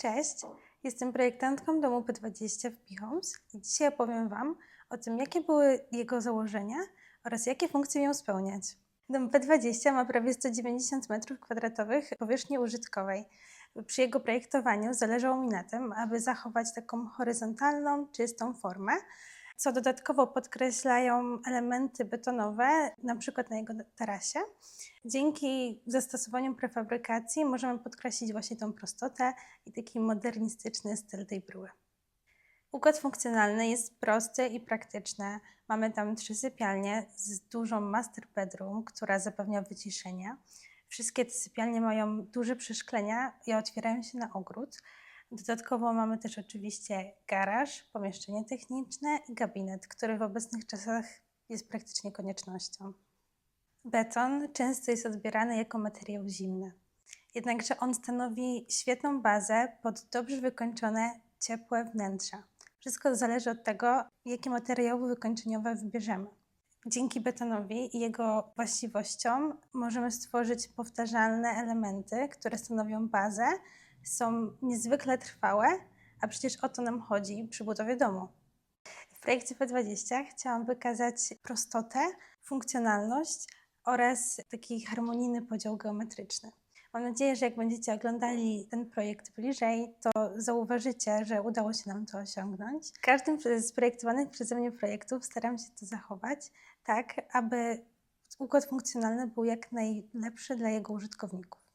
Cześć, jestem projektantką domu P20 w Pichoms i dzisiaj opowiem Wam o tym, jakie były jego założenia oraz jakie funkcje miał spełniać. Dom P20 ma prawie 190 m2 powierzchni użytkowej. Przy jego projektowaniu zależało mi na tym, aby zachować taką horyzontalną, czystą formę, co dodatkowo podkreślają elementy betonowe, na przykład na jego tarasie. Dzięki zastosowaniu prefabrykacji możemy podkreślić właśnie tą prostotę i taki modernistyczny styl tej bryły. Układ funkcjonalny jest prosty i praktyczny. Mamy tam trzy sypialnie z dużą master bedroom, która zapewnia wyciszenie. Wszystkie te sypialnie mają duże przeszklenia i otwierają się na ogród. Dodatkowo mamy też oczywiście garaż, pomieszczenie techniczne i gabinet, który w obecnych czasach jest praktycznie koniecznością. Beton często jest odbierany jako materiał zimny, jednakże on stanowi świetną bazę pod dobrze wykończone, ciepłe wnętrza. Wszystko zależy od tego, jakie materiały wykończeniowe wybierzemy. Dzięki betonowi i jego właściwościom możemy stworzyć powtarzalne elementy, które stanowią bazę, są niezwykle trwałe, a przecież o to nam chodzi przy budowie domu. W projekcie P20 chciałam wykazać prostotę, funkcjonalność oraz taki harmonijny podział geometryczny. Mam nadzieję, że jak będziecie oglądali ten projekt bliżej, to zauważycie, że udało się nam to osiągnąć. W każdym z projektowanych przeze mnie projektów staram się to zachować, tak aby układ funkcjonalny był jak najlepszy dla jego użytkowników.